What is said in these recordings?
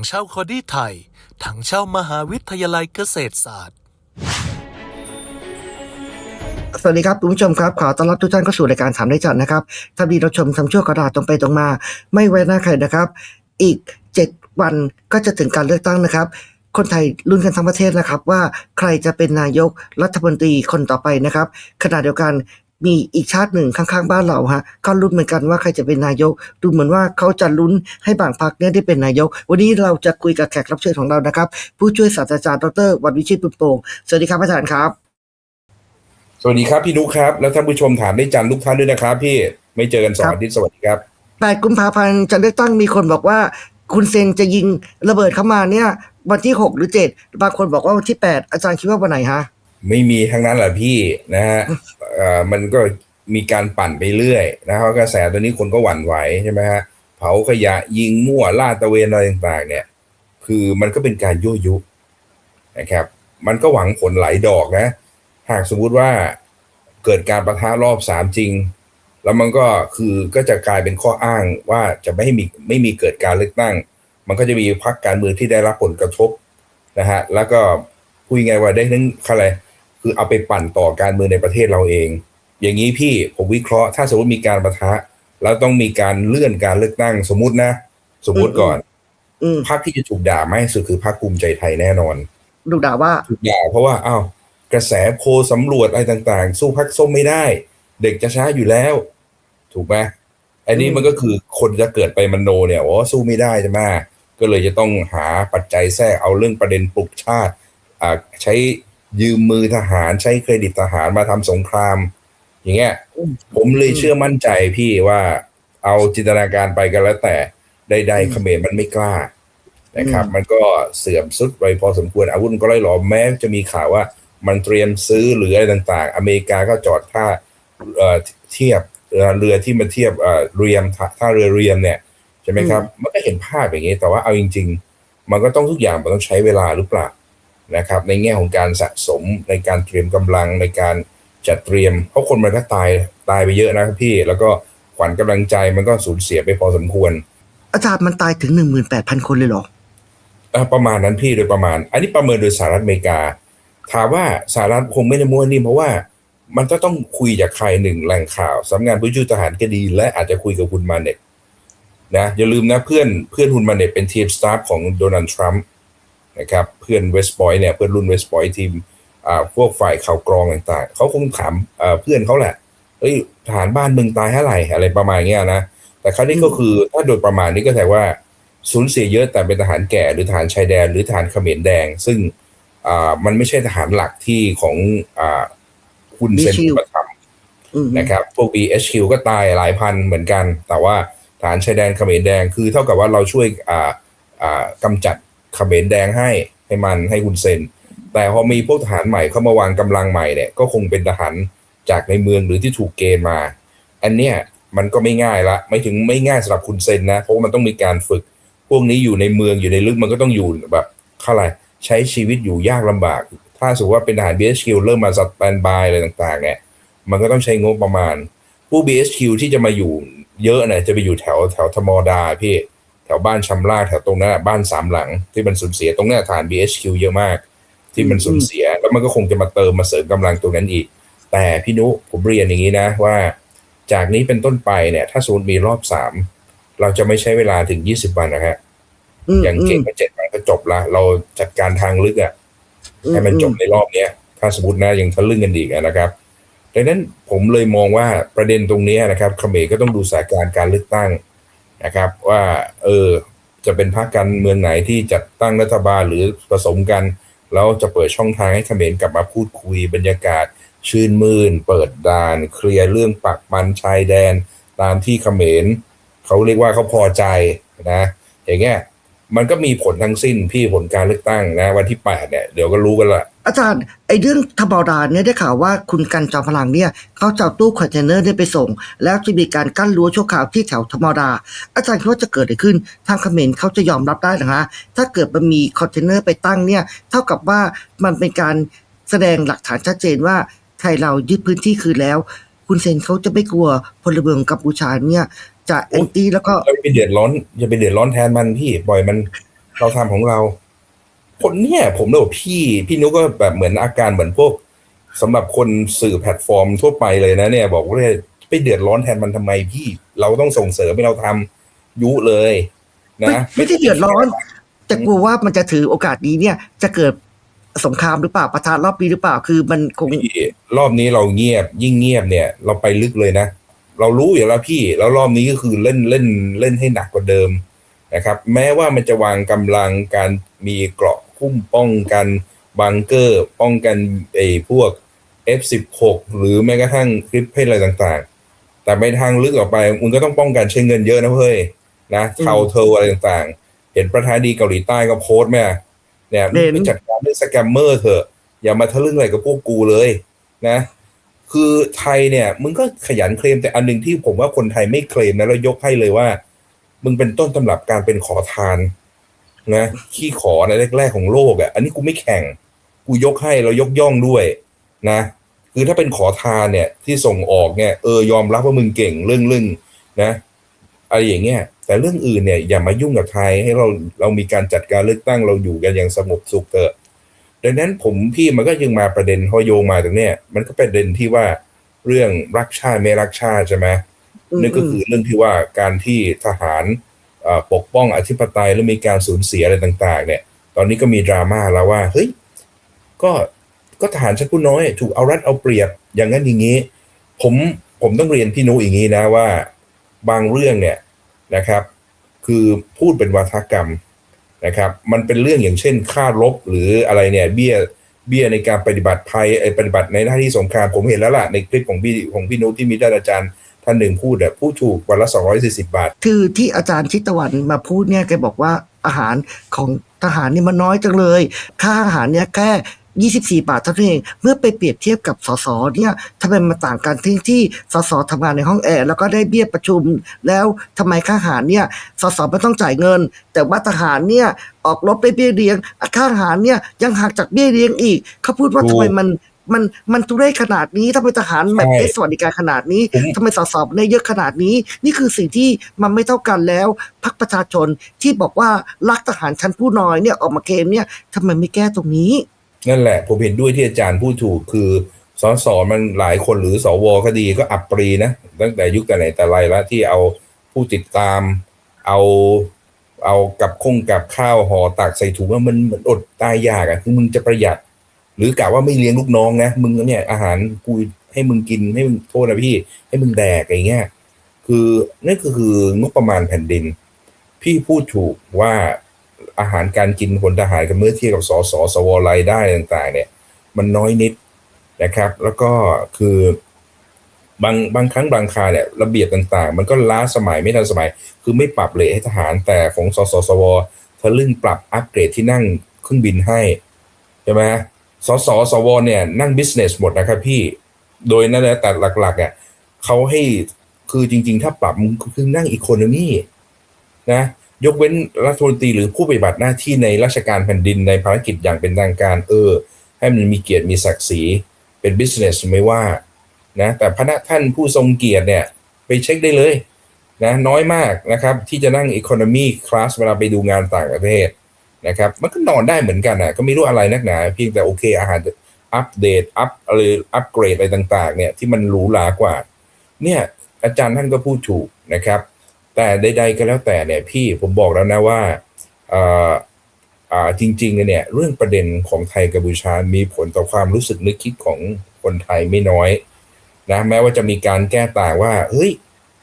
งเช่าคอดี้ไทย ถังเช่ามหาวิทยาลัยเกษตรศาสตร์ สวัสดีครับคุณผู้ชมครับขอต้อนรับทุกท่านเข้าสู่รายการถามได้จัดนะครับ ถ้าดีเราชมทำชั่วกระดาษตรงไปตรงมา ไม่ไว้หน้าใครนะครับ อีก 7 วันก็จะถึงการเลือกตั้งนะครับ คนไทยลุ้นกันทั้งประเทศนะครับ ว่าใครจะเป็นนายกรัฐมนตรีคนต่อไปนะครับขณะเดียวกัน มีอีกชาติหนึ่งข้างๆ บ้านเราฮะก็ลุ้นเหมือนกันว่าใครจะเป็นนายก ดูเหมือนว่าเขาจะลุ้นให้บางพรรคเนี่ยได้เป็นนายก วันนี้เราจะคุยกับแขกรับเชิญของเรานะครับ ผู้ช่วยศาสตราจารย์ดรวันวิชิตปุณโป่งสวัสดีครับอาจารย์ครับ สวัสดีครับพี่นุครับ แล้วท่านผู้ชมถามได้จันทร์ทุกท่านด้วยนะครับ พี่ไม่เจอกันสองครับอาทิตย์สวัสดีครับ8กุมภาพันธ์จะเลือกตั้งมีคนบอกว่า คุณเซนจะยิงระเบิดเข้ามาเนี่ย วันที่6หรือ7บางคนบอกว่าวันที่8อาจารย์คิดว่าวันไหนฮะไม่มีทั้งนั้นแหละพี่นะฮะเอ่อ มันก็มีการปั่นไปเรื่อยนะครับกระแสตอนนี้คนก็หวั่นไหวใช่ไหมฮะเผาขยะยิงมั่วล่าตะเวนอะไรต่างๆ เนี่ย คือมันก็เป็นการยั่วยุนะครับ มันก็หวังผลหลายดอกนะ หากสมมุติว่าเกิดการประทะรอบสามจริง แล้วมันก็คือก็จะกลายเป็นข้ออ้างว่าจะไม่ให้มีไม่มีเกิดการเลือกตั้ง มันก็จะมีพรรคการเมืองที่ได้รับผลกระทบนะฮะแล้วก็พูดยังไงว่าได้ทั้งอะไร คือเอาไปปั่นต่อการเมืองในประเทศเราเอง อย่างนี้พี่ผมวิเคราะห์ถ้าสมมติมีการประทะ แล้วต้องมีการเลื่อนการเลือกตั้งสมมุตินะ สมมุติก่อนอืมพรรคที่จะถูกด่ามากที่สุดคือพรรคภูมิใจไทยแน่นอนดูด่าว่าถูกด่าเพราะว่าอ้าวกระแสโพลสำรวจอะไรต่าง ๆ สู้พักส้มไม่ได้ เด็กจะช้าอยู่แล้ว ถูกไหมอันนี้อืมมันก็คือคนจะเกิดไปมันโนเนี่ยว่าสู้ไม่ได้ใช่ไหมก็เลยจะต้องหาปัจจัยแทรกเอาเรื่องประเด็นปลุกชาติอ่าใช้ ยืมมือทหารใช้เครดิตทหารมาทำสงคราม อย่างเงี้ย ผมเลยเชื่อมั่นใจพี่ว่า เอาจินตนาการไปกันแล้วแต่ใดๆเขมรมันไม่กล้านะครับ มันก็เสื่อมสุดไปพอสมควรอาวุธมันก็ไล่หลอมแม้จะมีข่าวว่ามันเตรียมซื้อหรืออะไรต่าง ๆ อเมริกาก็จอดท่าเอ่อเทียบเอ่อเรือที่มาเทียบเอ่อเรียมท่าท่าเรือเรียมเนี่ยใช่ไหมครับ มันก็เห็นภาพอย่างนี้ แต่ว่าเอาจริง ๆ มันก็ต้องทุกอย่างมันต้องใช้เวลาหรือเปล่า นะครับในแง่ของการสะสมในการเตรียมกำลังในการจัดเตรียม เพราะคนมันก็ตายตายไปเยอะนะครับพี่ แล้วก็ขวัญกำลังใจมันก็สูญเสียไปพอสมควร อาจารย์มันตายถึง 18,000 คนเลยเหรอเอ่อประมาณนั้นพี่โดยประมาณ อันนี้ประเมินโดยสหรัฐอเมริกา ถามว่าสหรัฐคงไม่ได้มั่วนิ่มเพราะว่ามันก็ต้องคุยจากใครหนึ่งแหล่งข่าวสำนักงานผู้ช่วยทหารก็ดี และอาจจะคุยกับคุณมาเน็ตนะอย่าลืมนะเพื่อนเพื่อนคุณมาเน็ตเป็นทีมสตาฟของโดนัลด์ทรัมป์ นะครับเพื่อนเวสต์บอยเนี่ยเพื่อนรุ่นเวสต์บอยทีมอ่าพวกฝ่ายข่าวกรองต่างๆ เขาคงถามเอ่อเพื่อนเขาแหละเอ้ยทหารบ้านมึงตายเท่าไหร่อะไรประมาณเนี้ยนะแต่ครั้นี้ก็คือถ้าโดยประมาณนี้ก็แปลว่าสูญเสียเยอะแต่เป็นทหารแก่หรือทหารชายแดน หรือทหารเขมรแดง ซึ่งอ่ามันไม่ใช่ทหารหลักที่ของอ่าคุณเซน BHQ ประทอืมำนะครับพวก BHQ ก็ตายหลายพันเหมือนกัน แต่ว่าทหารชายแดนเขมรแดงคือเท่ากับว่าเราช่วยอ่าอ่ากำจัด เขมรแดงให้ให้มันให้คุณเซน แต่พอมีพวกทหารใหม่เข้ามาวางกำลังใหม่เนี่ยก็คงเป็นทหารจากในเมืองหรือที่ถูกเกณฑ์มา อันเนี้ยมันก็ไม่ง่ายละ ไม่ถึงไม่ง่ายสำหรับคุณเซนนะ เพราะว่ามันต้องมีการฝึก พวกนี้อยู่ในเมืองอยู่ในลึกมันก็ต้องอยู่แบบเท่าไหร่ใช้ชีวิตอยู่ยากลำบาก ถ้าสมมติว่าเป็นทหาร BHQ เริ่มมาสแตนบายอะไรต่างๆเนี่ยมันก็ต้องใช้งบประมาณ ผู้ BHQ ที่จะมาอยู่เยอะเนี่ยจะไปอยู่แถวแถวธมดาพี่ ถวบ้านชำราแถวตรงนั้นอะบ้านสามหลัง ที่มันสูญเสียตรงเนี้ยฐาน BHQ เยอะมาก ที่มันสูญเสีย แล้วมันก็คงจะมาเติมมาเสริมกำลังตรงนั้นอีก แต่พี่นุผมเรียนอย่างนี้นะว่า จากนี้เป็นต้นไปเนี่ย ถ้าสมมติมีรอบสามเราจะไม่ใช้เวลาถึง20วันนะฮะมอย่างเก่งก็เจ็ดวันก็จบละเราจัดการทางลึกอะอืให้มันจบในรอบเนี้ยถ้าสมมตินะยังทะลึ่งกันอีกอะนะครับดังนั้นผมเลยมองว่าประเด็นตรงเนี้ยนะครับเขมรก็ต้องดูสถานการณ์การเลือกตั้ง นะครับ ว่าเออจะเป็นพรรคการเมืองไหนที่จัดตั้งรัฐบาลหรือผสมกันแล้วจะเปิดช่องทางให้เขมรกลับมาพูดคุยบรรยากาศ ชื่นมื่น เปิดด่าน เคลียร์เรื่องปักมันชายแดน ตามที่เขมรเขาเรียกว่าเขาพอใจนะ อย่างเงี้ยมันก็มีผลทั้งสิ้นพี่ผลการเลือกตั้งนะ วันที่แปดเนี่ย เดี๋ยวก็รู้กันละอาจารย์ไอเรื่องธบดาเนี่ยได้ข่าวว่าคุณกันจอมพลังเนี่ยเขาจะเอาตู้คอนเทนเนอร์เนี่ยไปส่ง แล้วจะมีการกั้นรั้วชั่วคราวที่แถวธรรมดา อาจารย์คิดว่าจะเกิดอะไรขึ้น ทางเขมรเขาจะยอมรับได้เหรอฮะถ้าเกิดมันมีคอนเทนเนอร์ไปตั้งเนี่ยเท่ากับว่ามันเป็นการแสดงหลักฐานชัดเจนว่าไทยเรายึดพื้นที่คืนแล้ว คุณเซนเขาจะไม่กลัวพลเมืองกัมพูชาเนี่ย จะแอนตี้แล้วก็อย่าไปเดือดร้อนอย่าไปเดือดร้อนแทนมันพี่ปล่อยมันเราทำของเรา คนเนี่ย ผมเลยบอกพี่ พี่นุกก็แบบเหมือนอาการเหมือนพวกสำหรับคนสื่อแพลตฟอร์มทั่วไปเลยนะเนี่ย บอกว่าไปเดือดร้อนแทนมันทำไมพี่ เราต้องส่งเสริมให้เราทำยุเลยไม่นะไม่ได้เดือดร้อน แต่กลัวว่ามันจะถือโอกาสนี้เนี่ย จะเกิดสงครามหรือเปล่าประทานรอบปีหรือเปล่าคือมันคงพี่รอบนี้เราเงียบ ยิ่งเงียบเนี่ย เราไปลึกเลยนะเรารู้อยู่แล้วพี่ แล้วรอบนี้ก็คือเล่นเล่นเล่นให้หนักกว่าเดิมนะครับ แม้ว่ามันจะวางกำลังการมีเกราะ คุ้มป้องกันบังเกอร์ ป้องกันไอ้พวก F16 หรือแม้กระทั่งคลิปเพศอะไรต่างๆ แต่ไปทางลึกออกไปมึงก็ต้องป้องกันใช้เงินเยอะนะเฮ้ยนะเทาเทออะไรต่างๆ เห็นประธานาธิบดีเกาหลีใต้ก็โพสต์แม่เนี่ยมึงไปจัดการเรื่องสแกมเมอร์เถอะ อย่ามาทะลึ่งอะไรกับพวกกูเลยนะ คือไทยเนี่ย มึงก็ขยันเคลมแต่อันหนึ่งที่ผมว่าคนไทยไม่เคลมนะแล้วยกให้เลยว่า มึงเป็นต้นตำรับการเป็นขอทาน นะขี้ขอในแรกๆของโลกอะ่ะอันนี้กูไม่แข่ง กูยกให้เรายกย่องด้วยนะ คือถ้าเป็นขอทานเนี่ยที่ส่งออกเนี่ยเออยอมรับว่ามึงเก่งเรื่องเรื่องนะอะไรอย่างเงี้ยแต่เรื่องอื่นเนี่ยอย่ามายุ่งกับไทยให้เราเรามีการจัดการเลือกตั้งเราอยู่กันอย่างสงบสุขเถอะดังนั้นผมพี่มันก็ยังมาประเด็นพอโยงมาตรงเนี้ยมันก็ประเด็นที่ว่าเรื่องรักชาติไม่รักชาติใช่ไหมมนั่นก็คือเรื่องที่ว่าการที่ทหารเอ่อ ปกป้องอธิปไตยและมีการสูญเสียอะไรต่างๆ เนี่ย ตอนนี้ก็มีดราม่าแล้วว่าเฮ้ยก็ก็ทหารชั้นผู้น้อย ถูกเอารัดเอาเปรียบอย่างนั้นอย่างนี้ ผมผมต้องเรียนพี่นุอย่างนี้นะว่าบางเรื่องเนี่ยนะครับ คือพูดเป็นวาทกรรมนะครับ มันเป็นเรื่องอย่างเช่นค่ารบหรืออะไรเนี่ยเบี้ยเบี้ยในการปฏิบัติภัยปฏิบัติในหน้าที่สงครามผมเห็นแล้วล่ะในคลิปของพี่ของพี่นุที่มีท่านอาจารย์ ท่านหนึ่งพูดอะพูดถูกวันละสองร้อยสี่สิบาท คือที่อาจารย์ชิตตะวันมาพูดเนี่ยแกบอกว่าอาหารของทหารนี่มันน้อยจังเลย ค่าอาหารเนี่ยแค่ 24 บาทเท่านั้นเอง เมื่อไปเปรียบเทียบกับสสเนี่ยทำไมมันต่างกันที่ที่สสทำงานในห้องแอร์แล้วก็ได้เบี้ยประชุม แล้วทำไมค่าอาหารเนี่ยสสไม่ต้องจ่ายเงิน แต่ว่าทหารเนี่ยออกรบได้เบี้ยเลี้ยงค่าอาหารเนี่ยยังหักจากเบี้ยเลี้ยงอีก เขาพูดว่าถูกทำไมมัน มันมันทุเรศขนาดนี้ทำไมทหารแบบใช่ได้สวัสดิการขนาดนี้ผมทำไมสสได้เยอะขนาดนี้ นี่คือสิ่งที่มันไม่เท่ากันแล้วพรรคประชาชนที่บอกว่ารักทหารชั้นผู้น้อยเนี่ยออกมาเคลมเนี่ยทำไมไม่แก้ตรงนี้ นั่นแหละ ผมเห็นด้วยที่อาจารย์พูดถูกคือสสมันหลายคนหรือสวก็ดีก็อับปรีนะตั้งแต่ยุคแต่ไหนแต่ไรแล้วที่เอาผู้ติดตามเอาเอากับคงกับข้าวห่อตักใส่ถุงว่ามันมันอดตายยากอะคือมึงจะประหยัด หรือกะว่าไม่เลี้ยงลูกน้องนะมึงเนี่ยอาหารกูให้มึงกินให้มึงโทษนะพี่ ให้มึงแดกอะไรเงี้ยคือนั่นก็คืองบประมาณแผ่นดิน พี่พูดถูกว่าอาหารการกินพลทหารกับเมื่อเทียบกับสสสวรายได้ต่าง ๆ เนี่ย มันน้อยนิดนะครับ แล้วก็คือบางบางครั้งบางคาเนี่ยระเบียบต่าง ๆ มันก็ล้าสมัยไม่ทันสมัย คือไม่ปรับเลทให้ทหารแต่ของสสสวทะลึ่งปรับอัปเกรดที่นั่งเครื่องบินให้ใช่ไหม สสสวเนี่ยนั่งบิสเนสหมดนะครับพี่ โดยนั่นแหละแต่หลักๆอะเขาให้คือจริง ๆ ถ้าปรับคือนั่งอีโคโนมีนะยกเว้นรัฐมนตรีหรือผู้ปฏิบัติหน้าที่ในราชการแผ่นดินในภารกิจอย่างเป็นทางการ เออ ให้มันมีเกียรติมีศักดิ์ศรีเป็นบิสเนสไม่ว่านะแต่พระท่านผู้ทรงเกียรติเนี่ย ไปเช็คได้เลยนะน้อยมากนะครับ ที่จะนั่งอีโคโนมีคลาสเวลาไปดูงานต่างประเทศ นะครับ มันก็นอนได้เหมือนกันอะก็ไม่รู้อะไรนักหนาเพียงแต่โอเคอาหารอัปเดตอัปอะไรอัปเกรดอะไรต่างๆ เนี่ยที่มันหรูหรากว่า เนี่ยอาจารย์ท่านก็พูดถูกนะครับ แต่ใดๆก็แล้วแต่เนี่ยพี่ผมบอกแล้วนะว่าเอ่ออ่าจริงๆเนี่ยเรื่องประเด็นของไทยกัมพูชา มีผลต่อความรู้สึกนึกคิดของคนไทยไม่น้อยนะแม้ว่าจะมีการแก้ต่างว่าเฮ้ย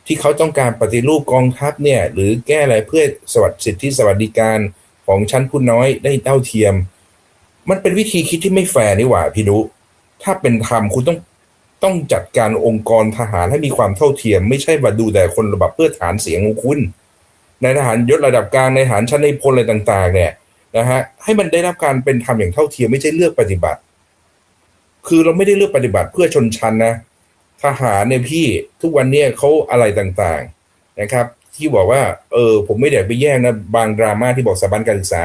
ที่เขาต้องการปฏิรูปกองทัพเนี่ยหรือแก้อะไรเพื่อสวัสดิสิทธิสวัสดิการ ของชั้นผู้น้อยได้เท่าเทียม มันเป็นวิธีคิดที่ไม่แฟร์นี่หว่าพี่นุถ้าเป็นธรรมคุณต้องต้องจัดการองค์กรทหารให้มีความเท่าเทียม ไม่ใช่มาดูแต่คนระดับเพื่อฐานเสียงของคุณในทหารยศระดับกลางในทหารชั้นในพลอะไรต่าง ๆ เนี่ยนะฮะให้มันได้รับการเป็นธรรมอย่างเท่าเทียมไม่ใช่เลือกปฏิบัติ คือเราไม่ได้เลือกปฏิบัติเพื่อชนชั้นนะทหารเนี่ยพี่ทุกวันเนี่ยเขาอะไรต่างๆนะครับ ที่บอกว่า เออ ผมไม่ได้ไปแย่งนะ บางดราม่าที่บอกสถาบันการศึกษา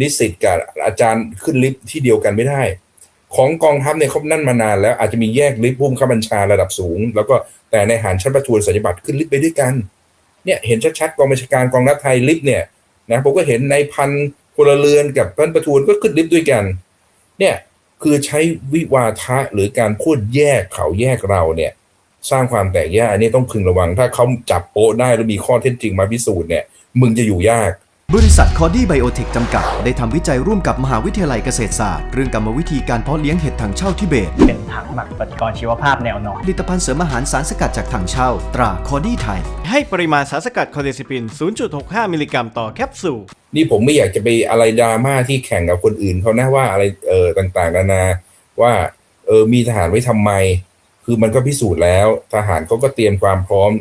นิสิตกับอาจารย์ขึ้นลิฟต์ที่เดียวกันไม่ได้ ของกองทัพเนี่ยเขานั่นมานานแล้วอาจจะมีแยกลิฟต์พุ่มข้าบัญชาระดับสูง แล้วก็แต่ในหารชั้นประทวนสัญญบัตรขึ้นลิฟต์ไปด้วยกัน เนี่ยเห็นชัดๆกองบัญชาการกองทัพไทยลิฟต์เนี่ยนะผมก็เห็นในพันพลเรือนกับท่านประทวนก็ขึ้นลิฟต์ด้วยกัน เนี่ยคือใช้วิวาทะหรือการพูดแยกเขาแยกเราเนี่ย สร้างความแตกแยกอันนี้ต้องพึงระวัง ถ้าเขาจับโป๊ะได้แล้วมีข้อเท็จจริงมาพิสูจน์เนี่ยมึงจะอยู่ยาก บริษัทคอดี้ไบโอเทคจำกัด ได้ทำวิจัยร่วมกับมหาวิทยาลัยเกษตรศาสตร์ เรื่องกรรมวิธีการเพาะเลี้ยงเห็ดถังเช่าทิเบต เป็นถังหมักปฏิกรณ์ชีวภาพแนวนอน ผลิตภัณฑ์เสริมอาหารสารสกัดจากถังเช่า ตราคอดี้ไทย ให้ปริมาณสารสกัดคอเดซิปิน 0.65 มิลลิกรัมต่อแคปซูล นี่ผมไม่อยากจะไปอะไรดราม่าที่แข่งกับคนอื่นเขานะว่าอะไรเออต่างๆนานาว่าเออมีทหารไว้ทำไม คือมันก็พิสูจน์แล้ว ทหารเขาก็เตรียมความพร้อม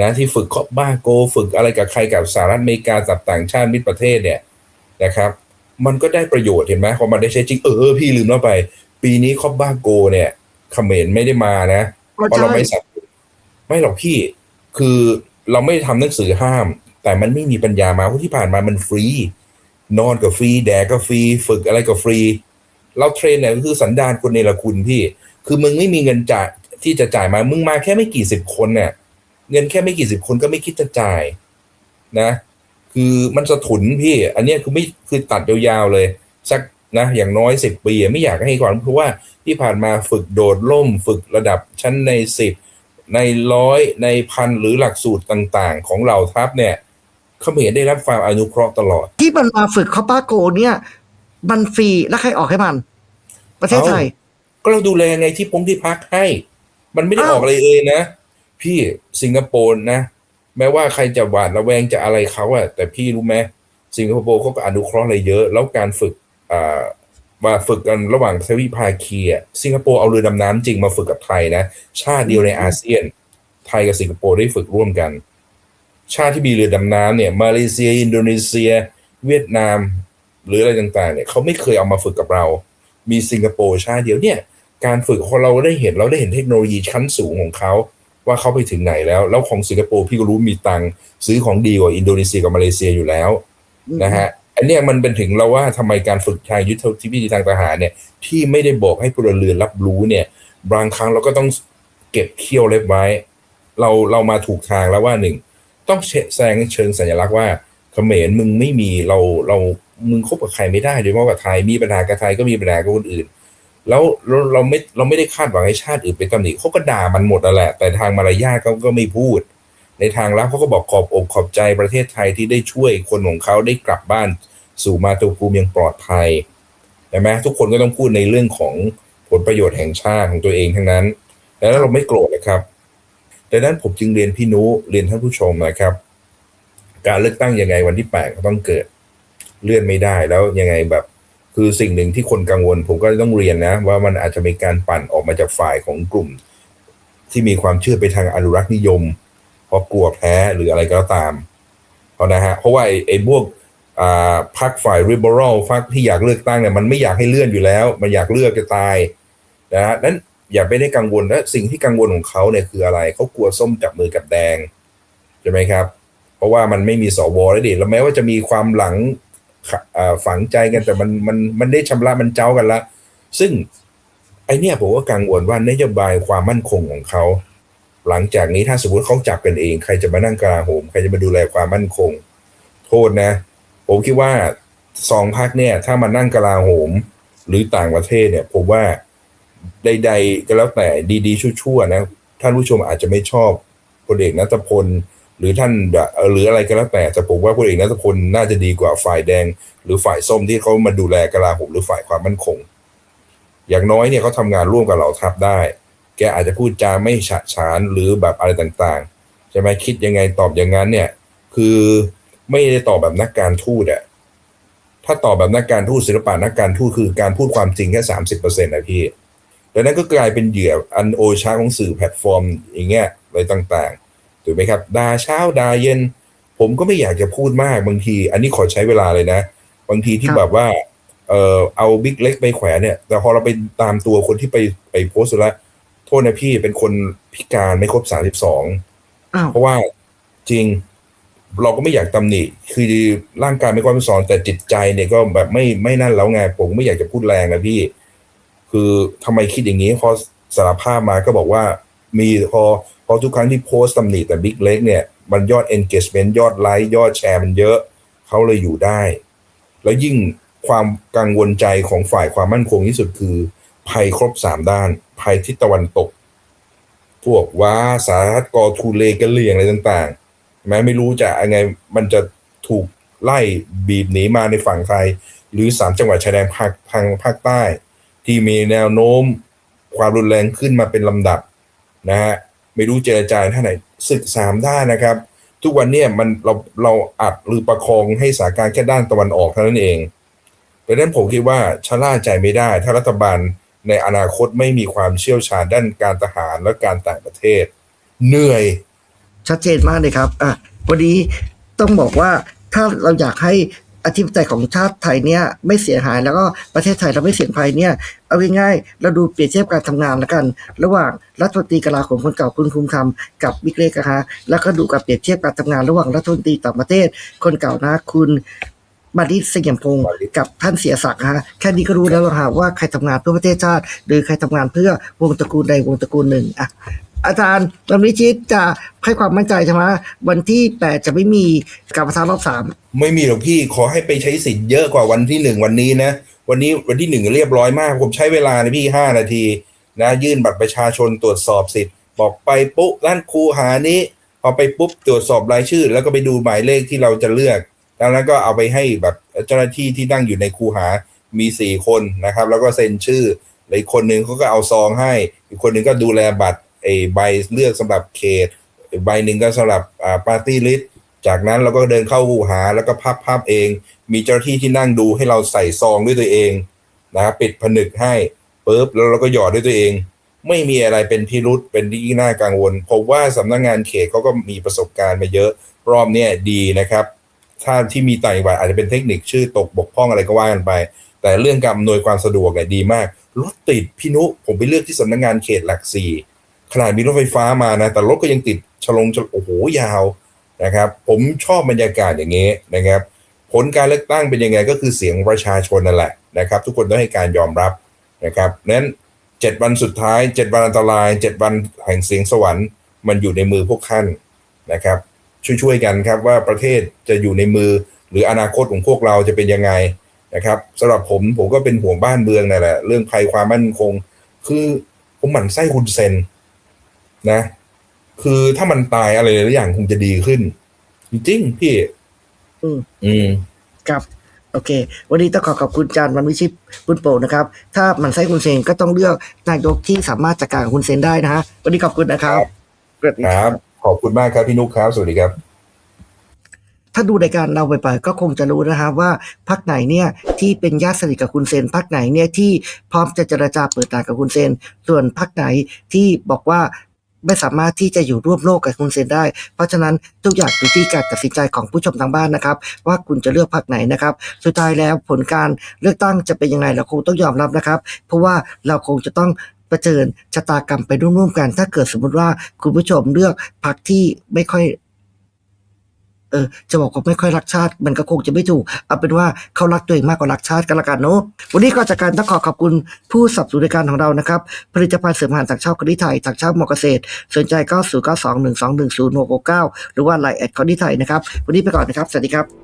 นะที่ฝึกคอบบ้าโก ฝึกอะไรกับใครกับสหรัฐอเมริกากับต่างชาติมิตรประเทศเนี่ยนะครับ มันก็ได้ประโยชน์เห็นไหมพอมันได้ใช้จริงเออพี่ลืมเล่าไป ปีนี้คอบบ้าโก เนี่ยเขมรไม่ได้มานะก็เพราะใช่เราไม่สับสนไม่หรอกพี่คือเราไม่ได้ทำหนังสือห้าม แต่มันไม่มีปัญญามาเพราะที่ผ่านมามันฟรี นอนก็ฟรี แดกก็ฟรี ฝึกอะไรก็ฟรี เราเทรนเนี่ยก็คือสันดานคนในละคุณพี่ คือมึงไม่มีเงินจ่าย ที่จะจ่ายมามึงมาแค่ไม่กี่สิบคนเนี่ยเงินแค่ไม่กี่สิบคนก็ไม่คิดจะจ่ายนะ คือมันสะทุนพี่ อันเนี้ยคือไม่คือตัดยาวๆเลย สักนะอย่างน้อยสิบปีอะไม่อยากให้ก่อนเพราะว่าที่ผ่านมาฝึกโดดล่ม ฝึกระดับชั้นในสิบในร้อยในพันหรือหลักสูตรต่างๆ ของเราทัพเนี่ยเขมรได้รับความอนุเคราะห์ตลอด ที่มันมาฝึกคอปป้าโกเนี่ย มันฟรีแล้วใครออกให้มัน ประเทศไทยก็เราดูแลไงที่พงที่พักให้ มันไม่ได้อ้าวออกอะไรเลยนะ พี่สิงคโปร์นะ แม้ว่าใครจะหวาดระแวงจะอะไรเขาอะแต่พี่รู้ไหมสิงคโปร์เขาก็อนุเคราะห์อะไรเยอะ แล้วการฝึกอ่ามาฝึกกันระหว่างทวิภาคีอะสิงคโปร์เอาเรือดำน้ำจริงมาฝึกกับไทยนะ ชาติเดียวในอาเซียน ไทยกับสิงคโปร์ได้ฝึกร่วมกัน ชาติที่มีเรือดำน้ำเนี่ย มาเลเซีย อินโดนีเซีย เวียดนาม หรืออะไรต่างๆ เนี่ยเขาไม่เคยเอามาฝึกกับเรา มีสิงคโปร์ชาติเดียวเนี่ย การฝึกของเราได้เห็นเราได้เห็นเทคโนโลยีชั้นสูงของเขา ว่าเขาไปถึงไหนแล้ว แล้วของสิงคโปร์พี่ก็รู้มีตังค์ซื้อของดีกว่าอินโดนีเซียกับมาเลเซียอยู่แล้วนะฮะอันเนี้ยมันเป็นถึงเราว่าทำไมการฝึกทางยุทธวิธีทางทหารเนี่ยที่ไม่ได้บอกให้พลเรือนรับรู้เนี่ยบางครั้งเราก็ต้องเก็บเขี้ยวเล็บไว้ เราเรามาถูกทางแล้วว่าหนึ่งต้องแสดงเชิงสัญลักษณ์ว่าเขมรมึงไม่มีเราเรามึงคบกับใครไม่ได้โดยเฉพาะกับไทยมีปัญหากับไทยก็มีปัญหากับคนอื่น แล้วเราเราไม่เราไม่ได้คาดหวังให้ชาติอื่นเป็นตำหนิเขาก็ด่ามันหมดนั่นแหละ แต่ทางมารยาทเขาก็ไม่พูด ในทางลับเขาก็บอกขอบอกขอบใจประเทศไทยที่ได้ช่วยคนของเขาได้กลับบ้านสู่มาตุภูมิย่างปลอดภัยใช่ไหมทุกคนก็ต้องพูดในเรื่องของผลประโยชน์แห่งชาติของตัวเองทั้งนั้นดังนั้นเราไม่โกรธนะครับดังนั้นผมจึงเรียนพี่นุเรียนท่านผู้ชมนะครับ การเลือกตั้งยังไงวันที่แปดก็ต้องเกิด เลื่อนไม่ได้แล้วยังไงแบบ คือสิ่งหนึ่งที่คนกังวล ผมก็ต้องเรียนนะ ว่ามันอาจจะมีการปั่นออกมาจากฝ่ายของกลุ่ม ที่มีความเชื่อไปทางอนุรักษ์นิยม เพราะกลัวแพ้หรืออะไรก็ตามเพราะนะฮะเพราะว่าไอ้ไอพวกอ่าพรรคฝ่ายริเบอรัลพรรคที่อยากเลือกตั้งเนี่ยมันไม่อยากให้เลื่อนอยู่แล้ว มันอยากเลือกจะตายนะฮะนั้นอย่าไปได้กังวลและสิ่งที่กังวลของเขาเนี่ยคืออะไรเขากลัวส้มจับมือกับแดงใช่ไหมครับ เพราะว่ามันไม่มีสวแล้วดิแล้วแม้ว่าจะมีความหลัง ฝังใจกันแต่มันมันมันได้ชำระมันเจ้ากันละ ซึ่งไอเนี่ยผมก็กังวลว่านโยบายความมั่นคงของเขาหลังจากนี้ถ้าสมมติเขาจับกันเอง ใครจะมานั่งกลาโหม ใครจะมาดูแลความมั่นคง โทษนะ ผมคิดว่าสองพักเนี่ย ถ้ามานั่งกลาโหม หรือต่างประเทศเนี่ยผมว่าใด ๆ ก็แล้วแต่ดีๆ ชั่วๆนะท่านผู้ชมอาจจะไม่ชอบพลเอกนัทพล หรือท่านแบบหรืออะไรก็แล้วแต่ แต่ผมว่าพลเอกนัทพลน่าจะดีกว่าฝ่ายแดง หรือฝ่ายส้มที่เขามาดูแลกลาโหมหรือฝ่ายความมั่นคง อย่างน้อยเนี่ยเขาทำงานร่วมกับเหล่าทัพได้ แกอาจจะพูดจาไม่ฉะฉานหรือแบบอะไรต่างๆใช่ไหมคิดยังไงตอบอย่างนั้นเนี่ย คือไม่ได้ตอบแบบนักการทูตอะถ้าตอบแบบนักการทูตศิลปะนักการทูตคือการพูดความจริงแค่สามสิบเปอร์เซ็นต์นะพี่ดังนั้นก็กลายเป็นเหยื่ออันโอชาของสื่อแพลตฟอร์มอย่างเงี้ยอะไรต่างๆ ถูกไหมครับด่าเช้าด่าเย็น ผมก็ไม่อยากจะพูดมากบางที อันนี้ขอใช้เวลาเลยนะ บางทีที่ครับแบบว่าเออเอาบิ๊กเล็กไปแขวนเนี่ย แต่พอเราไปตามตัวคนที่ไปไปโพสต์แล้วโทษนะพี่เป็นคนพิการไม่ครบสามสิบสองอ้าวเพราะว่าจริงเราก็ไม่อยากตำหนิ คือร่างกายไม่ความสอนแต่จิตใจเนี่ยก็แบบไม่ไม่นั่นแล้วไงผมไม่อยากจะพูดแรงนะพี่ คือทำไมคิดอย่างนี้พอสารภาพมาก็บอกว่า มีพอพอทุกครั้งที่โพสต์ตำหนิแต่บิ๊กเล็กเนี่ยมันยอด engagement ยอดไลค์ยอดแชร์มันเยอะเขาเลยอยู่ได้ แล้วยิ่งความกังวลใจของฝ่ายความมั่นคงที่สุดคือ ภัยครบสามด้าน ภัยทิศตะวันตก พวกว้าสารัฐกอทูเลกะเลี่ยงอะไรต่างๆ แม้ไม่รู้จะยังไงมันจะถูกไล่บีบหนีมาในฝั่งไทย หรือสามจังหวัดชายแดนภาคทางภาคใต้ ที่มีแนวโน้มความรุนแรงขึ้นมาเป็นลำดับ นะฮะไม่รู้เจรจาท่าไหนศึกสามด้านนะครับ ทุกวันเนี่ยมันเราเราอัดหรือประคองให้สถานการณ์แค่ด้านตะวันออกเท่านั้นเองดังนั้นผมคิดว่าชะล่าใจไม่ได้ ถ้ารัฐบาลในอนาคตไม่มีความเชี่ยวชาญด้านการทหารและการต่างประเทศ เหนื่อย ชัดเจนมากเลยครับอะวันนี้ต้องบอกว่าถ้าเราอยากให้ อธิปไตยของชาติไทยเนี่ยไม่เสียหายแล้วก็ประเทศไทยเราไม่เสี่ยงภัยเนี่ยเอาง่ายๆเราดูเปรียบเทียบการทำงานแล้วกัน ระหว่างรัฐมนตรีกลาโหมคนเก่าคุณภูมิธรรมกับบิ๊กเล็กนะฮะแล้วก็ดูกับเปรียบเทียบการทำงานระหว่างรัฐมนตรีต่างประเทศ คนเก่านะคุณมาดิสยามพงศ์กับท่านเสียศักดิ์ฮะแค่นี้ก็รู้แล้วนะฮะว่าใครทำงานเพื่อประเทศชาติ หรือใครทำงานเพื่อวงตระกูลใดวงตระกูลหนึ่งอะ อาจารย์ลำนิชิตจะให้ความมั่นใจใช่ไหมวันที่แปดจะไม่มีการประทะรอบสามไม่มีหรอกพี่ขอให้ไปใช้สิทธิ์เยอะกว่าวันที่หนึ่งวันนี้นะ วันนี้วันที่หนึ่งเรียบร้อยมาก ผมใช้เวลาในพี่ห้านาทีนะยื่นบัตรประชาชนตรวจสอบสิทธิ์ บอกไปปุ๊บร้านครูหานี้พอไปปุ๊บตรวจสอบรายชื่อ แล้วก็ไปดูหมายเลขที่เราจะเลือกดังนั้นก็เอาไปให้แบบเจ้าหน้าที่ที่นั่งอยู่ในครูหามีสี่คนนะครับ แล้วก็เซ็นชื่อแล้วอีกคนหนึ่งเขาก็เอาซองให้ อีกคนหนึ่งก็ดูแลบัตร ไอ้ใบเลือกสำหรับเขต ใบหนึ่งก็สำหรับอ่าปาร์ตี้ลิสต์จากนั้นเราก็เดินเข้าหูหาแล้วก็พับภาพเอง มีเจ้าหน้าที่ที่นั่งดูให้เราใส่ซองด้วยตัวเองนะครับปิดผนึกให้ปุ๊บแล้วเราก็หยอดด้วยตัวเอง ไม่มีอะไรเป็นพิรุษเป็นที่น่ากังวลผมว่าสำนักงานเขตเขาก็มีประสบการณ์มาเยอะ รอบเนี้ยดีนะครับถ้าที่มีต่างจังหวัดอาจจะเป็นเทคนิคชื่อตกบกพร่องอะไรก็ว่ากันไป แต่เรื่องการอำนวยความสะดวกเนี่ยดีมากรถติดพี่นุผมไปเลือกที่สำนักงานเขตหลักสี่ ขนาดมีรถไฟฟ้ามานะ แต่รถก็ยังติดชะลงโอ้โหยาวนะครับ ผมชอบบรรยากาศอย่างนี้นะครับ ผลการเลือกตั้งเป็นยังไงก็คือเสียงประชาชนนั่นแหละนะครับ ทุกคนต้องให้การยอมรับนะครับนั้นเจ็ดวันสุดท้ายเจ็ดวันอันตรายเจ็ดวันแห่งเสียงสวรรค์มันอยู่ในมือพวกท่านนะครับ ช่วยๆกันครับว่าประเทศจะอยู่ในมือหรืออนาคตของพวกเราจะเป็นยังไงนะครับสำหรับผมผมก็เป็นห่วงบ้านเมืองนั่นแหละเรื่องภัยความมั่นคง คือผมหมั่นไส้คุณเซน นะ คือถ้ามันตายอะไรหลายๆอย่างคงจะดีขึ้น จริงๆพี่ อืมอืมครับ โอเค วันนี้ต้องขอขอบคุณอาจารย์วันวิชิตบุญโปรนะครับ ถ้ามันไส้คุณเซนก็ต้องเลือกนายกที่สามารถจัดการกับคุณเซนได้นะฮะวันนี้ขอบคุณนะครับสวัสดีคครัรับบขอบคุณมากครับพี่นุ๊กครับ สวัสดีครับถ้าดูรายการเราไปๆก็คงจะรู้นะครับว่าพักไหนเนี่ยที่เป็นญาติสนิทกับคุณเซนพักไหนเนี่ยที่พร้อมจะเจรจาเปิดตากับคุณเซน ส่วนพักไหนที่บอกว่า ไม่สามารถที่จะอยู่ร่วมโลกกับคุณเซนได้ เพราะฉะนั้นทุกอย่างอยู่ที่การตัดสินใจของผู้ชมทางบ้านนะครับ ว่าคุณจะเลือกพรรคไหนนะครับ สุดท้ายแล้วผลการเลือกตั้งจะเป็นยังไงเราคงต้องยอมรับนะครับ เพราะว่าเราคงจะต้องเผชิญชะตากรรมไปร่วมๆกัน ถ้าเกิดสมมุติว่าคุณผู้ชมเลือกพรรคที่ไม่ค่อย เออจะบอกว่าไม่ค่อยรักชาติ มันก็คงจะไม่ถูกเอาเป็นว่าเขารักตัวเองมากกว่ารักชาติกันละกันเนาะวันนี้ก็จากการต้องขอขอบคุณผู้สับสนุนรายการของเรานะครับผลิตภัณฑ์เสริมอาหารจากชาวกะทิไทยจากชาวมอเกษตร สนใจก็0 9 2 1 2 1 0 6 6 9 หรือว่าไลน์แอดกะทิไทยนะครับวันนี้ไปก่อนนะครับสวัสดีครับ